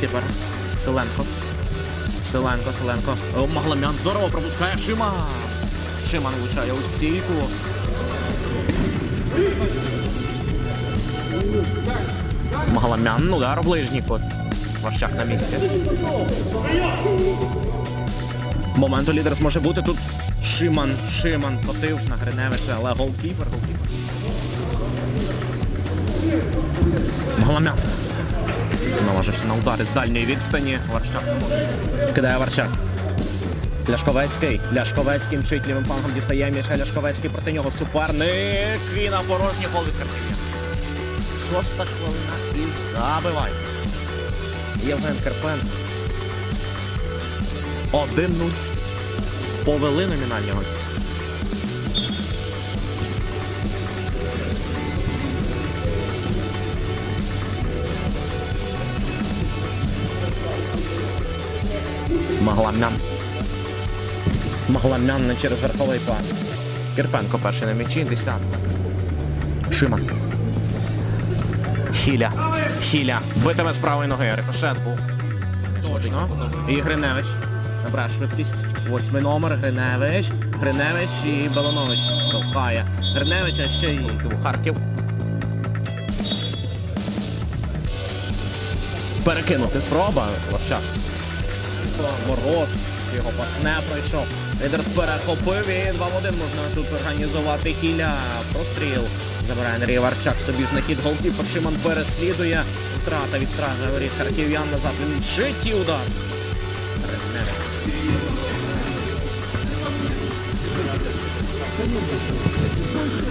голкіпер. Селенко. Селенко, Селенко. Магламян здорово пропускає Шиман. Шиман влучає у стійку. Магламян, удар у ближній кут. Ващак на місці. Моменту лідер зможе бути тут. Шиман, Шиман котив на Гриневича, але голкіпер, голкіпер. Магламян. Наважився на удари з дальньої відстані. Варчак. Кидає Варчак. Ляшковецький. Ляшковецький мчить лівим флангом дістає м'яча. Ляшковецький проти нього суперник. І на порожній гол від Харків'я. Шоста хвилина і забиває. Євген Карпенко. 1-0. Повели номінальні гості. Магламян. Магламян не через верховий пас. Кирпенко перший на м'ячі, десятка. Шиман. Хіля. Хіля. Битиме з правої ноги. Рикошет був. Точно. І Гриневич. Набрав швидкість. Восьмий номер. Гриневич. Гриневич і Баланович. Толкає. Гриневич, а ще й Харків. Перекинути спроба. Лапчак. Мороз. Його пас не пройшов. Лідер перехопив і 2 в 1 можна тут організувати хіля. Простріл. Забирає Андрій Варчак собі ж на хід голкіпер. Шиман переслідує. Втрата від стража воріт харків'ян назад. Він читі удар.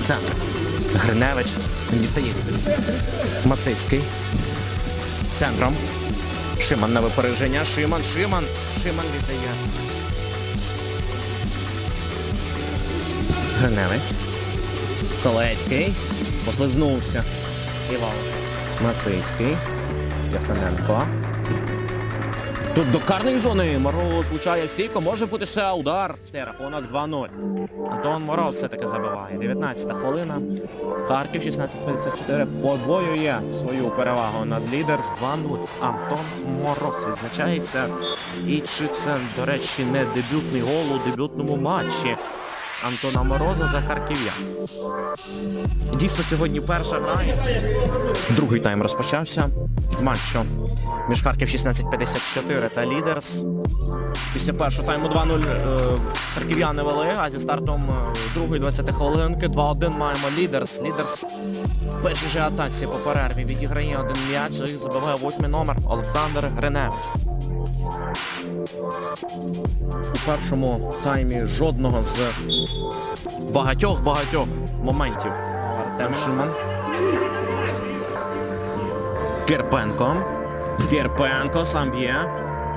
Центр. Гриневич. Він дістається. Мацейський. Центром. Шиман на випередження. Шиман, Шиман. Шиман віддає. Гриневич. Солецький. Послизнувся. Іван. Мацицький. Ясененко. Тут до карної зони Мороз влучає Сіко, Може бути ще удар. Це рахунок 2-0. Антон Мороз все-таки забиває. 19-та хвилина. Харків 16-54 подвоює свою перевагу над лідер з 2-0. Антон Мороз відзначається. І чи це, до речі, не дебютний гол у дебютному матчі Антона Мороза за Харків'я. Дійсно, сьогодні перша гра. Другий тайм розпочався. Матчу між Харків 16-54 та Лідерс. Після першого тайму 2-0 е, харків'яни вели, а зі стартом е, другої 20 хвилинки 2-1 маємо Лідерс. Лідерс в першій же атаці по перерві відіграє один м'яч і забиває восьмий номер Олександр Гриневич. У першому таймі жодного з багатьох-багатьох моментів. Артем Шиман. Кирпенко. Кирпенко сам б'є.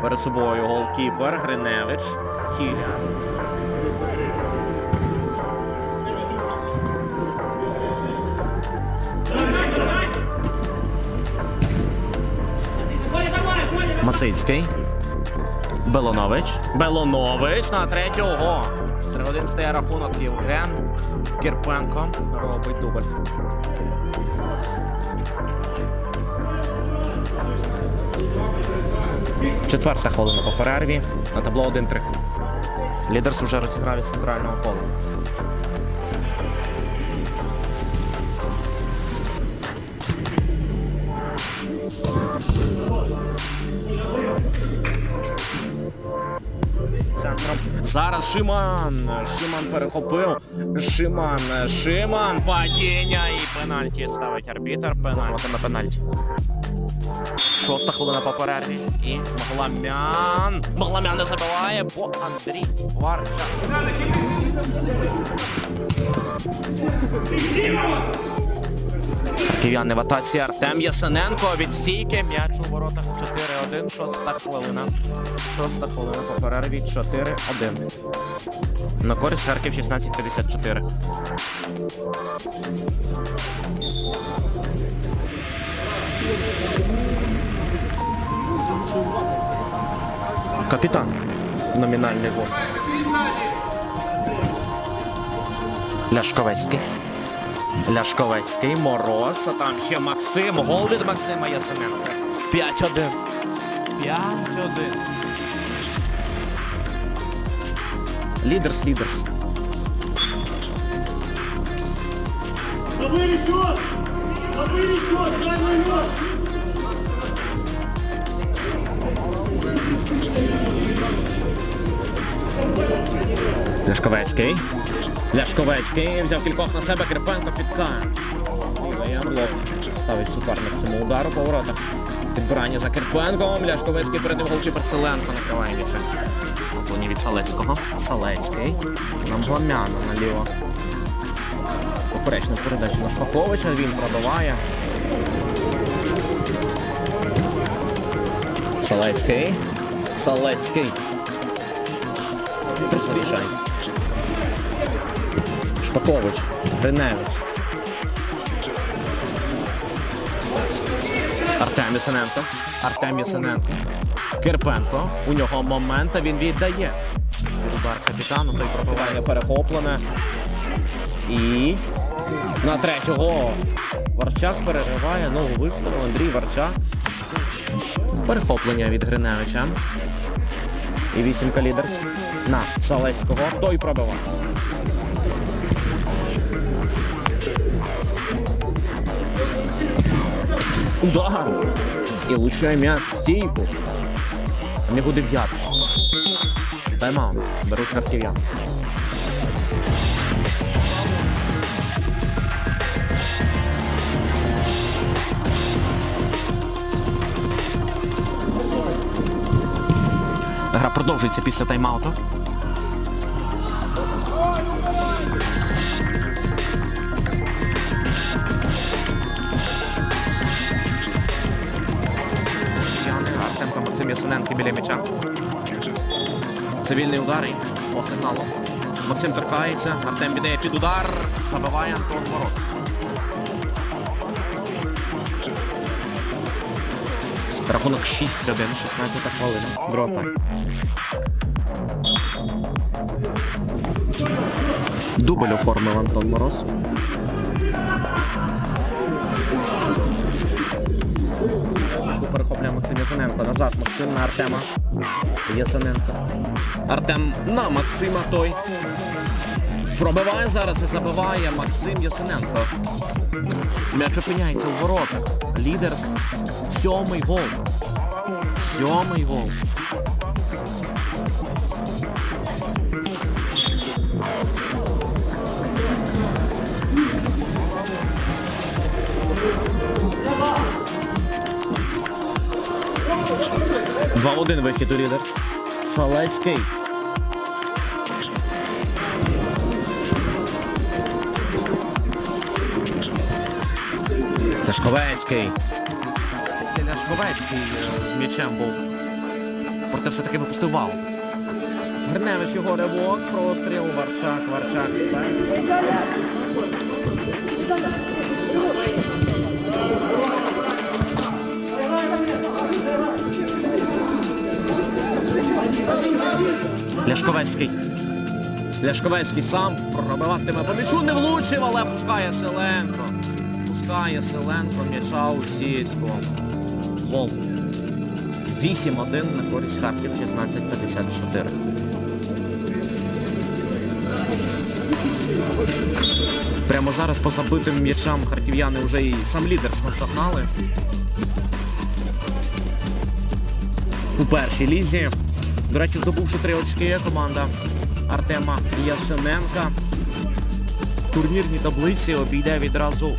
Перед собою голкіпер Гриневич. Хіля. Мацицький. Белонович. Белонович на третього. 3-1 стає рахунок Євген Кірпенко робить дубль. Четверта хвилина по перерві. На табло 1-3. Лідерс уже розіграв із центрального поля. Зараз Шиман. Шиман перехопив. Шиман. Шиман. Падіння і пенальті ставить арбітр. Пенальті на пенальті. Шоста хвилина по. І Магламян. Магламян не забиває, бо Андрій Варчак. Київ'яни в Артем Ясененко від стійки. М'яч у воротах 4-1. Шоста хвилина. Шоста хвилина по перерві 4-1. На користь Харків 16-54. Капітан. Номінальний гость. Ляшковецький. Ляшковецький, Мороз, а там ще Максим. Гол від Максима Ясененка. 5-1. 5-1. Лідерс, лідерс. Забери счет! Забери счет! Дай номер! Ляшковецький. Ляшковецький взяв кількох на себе, Кирпенко. Лівий Анлок ставить суперник цьому удару по воротах. Підбирання за Кирпенком. Ляшковецький перед ним голкіпер Селенко накриває м'ячем. Оплені від Салецького. Салецький. Нам Гламяна наліво. Поперечна передача на Шпаковича. Він пробиває. Салецький. Салецький. Присвішається. Шпакович, Гриневич. Артем Ясененко. Артем Ясененко. Кирпенко. У нього момент, а він віддає. Удар капітану, той пробивання перехоплене. І на третього Варчак перериває нову виставу. Андрій Варчак. Перехоплення від Гриневича. І вісімка лідерс на Салецького. Той пробиває. Удар! І влучає м'яч в стійку. В нього дев'ятка. Тайм-аут. Беруть харків'ян. Гра продовжується після тайм-ауту. Ясененко біля м'яча. Цивільний удар і по сигналу. Максим торкається, Артем віддає під удар, забиває Антон Мороз. Рахунок 6-1, 16 хвилина. Тайм. Дубль оформив Антон Мороз. Ясененко. Назад Максим на Артема. Ясененко. Артем на Максима той. Пробиває зараз і забиває Максим Ясененко. М'яч опиняється у воротах. Лідерс. Сьомий гол. Сьомий гол. Два-один вихід у лідерс. Салецький. Ляшковецький. Ляшковецький е, з м'ячем був. Проте все-таки випустив вал. Гриневич його ривок, простріл, Варчак, Варчак. Ляшковецький. Ляшковецький сам пробиватиме по м'ячу, не влучив, але пускає Селенко. Пускає Селенко м'яча у сітку. Гол. 8-1 на користь Харків 16-54. Прямо зараз по забитим м'ячам харків'яни вже і сам лідер наздогнали. У першій лізі. До речі, здобувши три очки, команда Артема Ясененка в турнірній таблиці обійде відразу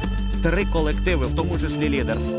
три колективи, в тому числі лідерс.